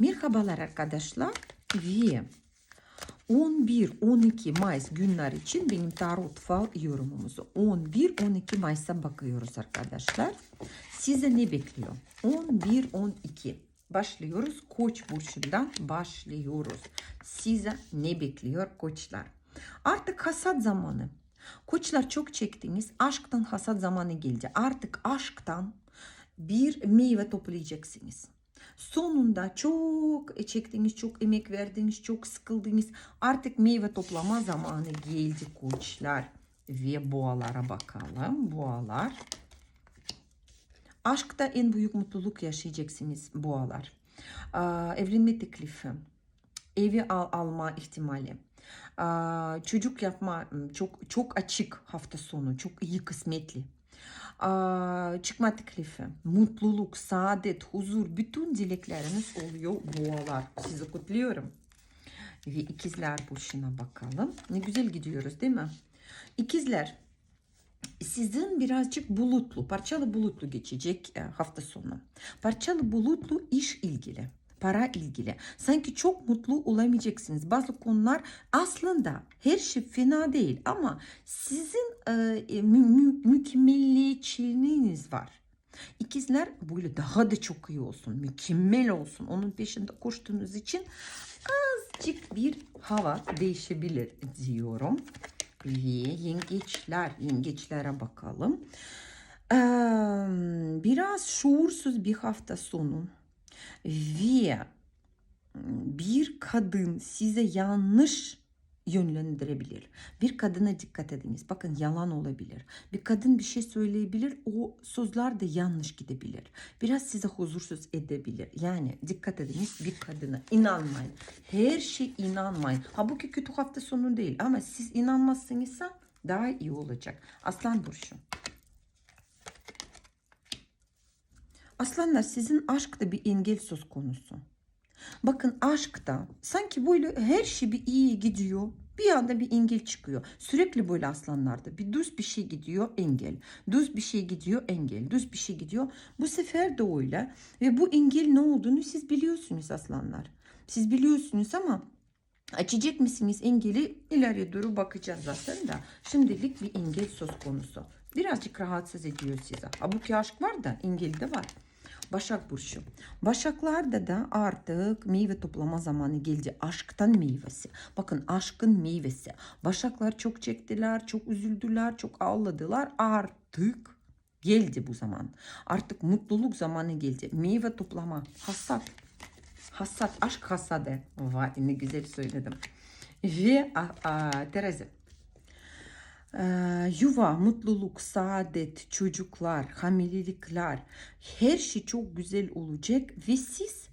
Merhabalar arkadaşlar ve 11-12 Mayıs günler için benim tarot fal yorumumuzu 11-12 Mayıs'a bakıyoruz arkadaşlar. Size ne bekliyor? 11-12 başlıyoruz. Koç burçundan başlıyoruz. Size ne bekliyor koçlar? Artık hasat zamanı. Koçlar çok çektiniz. Aşktan hasat zamanı geldi. Artık aşktan bir meyve toplayacaksınız. Sonunda çok çektiniz, çok emek verdiniz, çok sıkıldınız. Artık meyve toplama zamanı geldi koçlar. Ve boğalara bakalım. Boğalar. Aşkta en büyük mutluluk yaşayacaksınız boğalar. Aa, evlenme teklifi, evi al alma ihtimali, çocuk yapma çok çok açık hafta sonu, çok iyi kısmetli. Çıkma teklifi, mutluluk, saadet, huzur, bütün dilekleriniz oluyor boğalar. Sizi kutluyorum. Ve ikizler burçuna bakalım. Ne güzel gidiyoruz değil mi? İkizler sizin birazcık bulutlu, parçalı bulutlu geçecek e, hafta sonu. Parçalı bulutlu iş ilgili, para ilgili. Sanki çok mutlu olamayacaksınız. Bazı konular aslında her şey fena değil ama sizin e, mü, mü, mükemmelliyetçiliğiniz var. İkizler böyle daha da çok iyi olsun, mükemmel olsun. Onun peşinde koştuğunuz için azıcık bir hava değişebilir diyorum. Ve yengeçler, yengeçlere bakalım. Ee, biraz şuursuz bir hafta sonu ve bir kadın size yanlış yönlendirebilir. Bir kadına dikkat ediniz. Bakın yalan olabilir. Bir kadın bir şey söyleyebilir. O sözler de yanlış gidebilir. Biraz size huzursuz edebilir. Yani dikkat ediniz bir kadına inanmayın. Her şey inanmayın. Halbuki kötü hafta sonu değil ama siz inanmazsınızsa daha iyi olacak. Aslan burcu. Aslanlar sizin aşkta bir engel söz konusu. Bakın aşkta sanki böyle her şey bir iyi gidiyor. Bir anda bir engel çıkıyor. Sürekli böyle aslanlarda bir düz bir şey gidiyor engel. Düz bir şey gidiyor engel. Düz bir şey gidiyor. Bu sefer de öyle. Ve bu engel ne olduğunu siz biliyorsunuz aslanlar. Siz biliyorsunuz ama açacak mısınız engeli ileriye doğru bakacağız zaten da. Şimdilik bir engel söz konusu. Birazcık rahatsız ediyor size. Halbuki aşk var da engel de var. Başak Burcu. Başaklarda da artık meyve toplama zamanı geldi. Aşktan meyvesi. Bakın aşkın meyvesi. Başaklar çok çektiler, çok üzüldüler, çok ağladılar. Artık geldi bu zaman. Artık mutluluk zamanı geldi. Meyve toplama, hasat. Hasat, aşk hasadı. Vay ne güzel söyledim. Ve a, a, terazi. Ee, yuva, mutluluk, saadet, çocuklar, hamilelikler her şey çok güzel olacak ve siz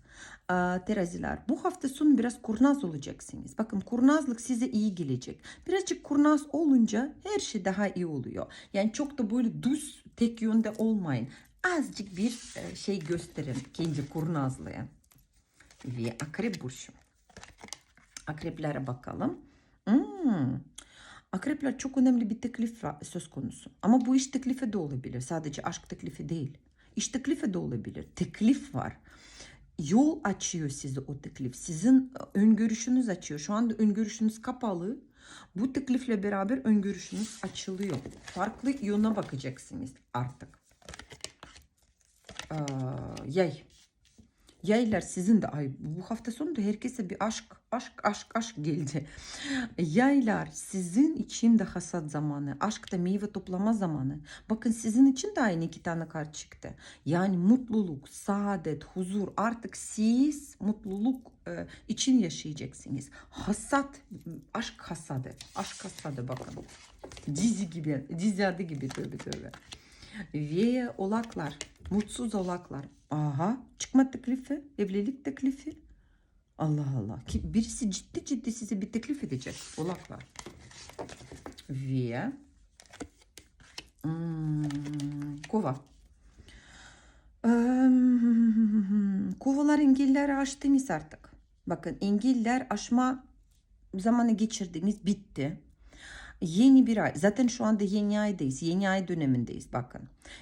e, teraziler bu hafta sonu biraz kurnaz olacaksınız. Bakın kurnazlık size iyi gelecek. Birazcık kurnaz olunca her şey daha iyi oluyor. Yani çok da böyle düz tek yönde olmayın. Azıcık bir e, şey gösterin kendi kurnazlığı. Ve akrep burcu. Akreplere bakalım. Hmm. Akrepler çok önemli bir teklif söz konusu. Ama bu iş teklifi de olabilir. Sadece aşk teklifi değil. İş teklifi de olabilir. Teklif var. Yol açıyor size o teklif. Sizin öngörüşünüz açıyor. Şu anda öngörüşünüz kapalı. Bu teklifle beraber öngörüşünüz açılıyor. Farklı yöne bakacaksınız artık. Ee, yay. Yaylar sizin de ay bu hafta sonu da herkese bir aşk aşk aşk aşk geldi. Yaylar sizin için de hasat zamanı, aşkta meyve toplama zamanı. Bakın sizin için de aynı iki tane kart çıktı. Yani mutluluk, saadet, huzur artık siz mutluluk e, için yaşayacaksınız. Hasat, aşk hasadı, aşk hasadı bakın. Dizi gibi, dizi adı gibi tövbe tövbe. Ve olaklar, mutsuz olaklar. Aha, çıkma teklifi, evlilik teklifi. Allah Allah. Ki birisi ciddi ciddi size bir teklif edecek. Olaklar. Ve hmm, kova. Hmm, kovalar engelleri aştınız artık. Bakın engeller aşma zamanı geçirdiniz bitti. Yeni bir ay. Zaten şu anda yeni aydayız. Yeni ay dönemindeyiz bakın.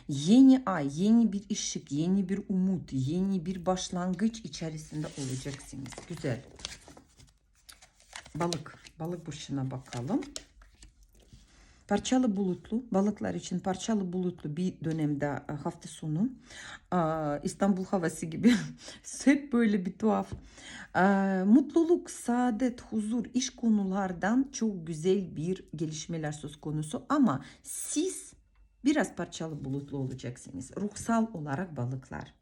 Yeni ay, yeni bir ışık, yeni bir umut, yeni bir başlangıç içerisinde olacaksınız. Güzel. Balık. Balık burçuna bakalım. Parçalı bulutlu, balıklar için parçalı bulutlu bir dönemde e, hafta sonu. Aa, İstanbul havası gibi. Hep böyle bir tuhaf. Aa, mutluluk, saadet, huzur, iş konulardan çok güzel bir gelişmeler söz konusu. Ama siz biraz parçalı bulutlu olacaksınız. Ruhsal olarak balıklar.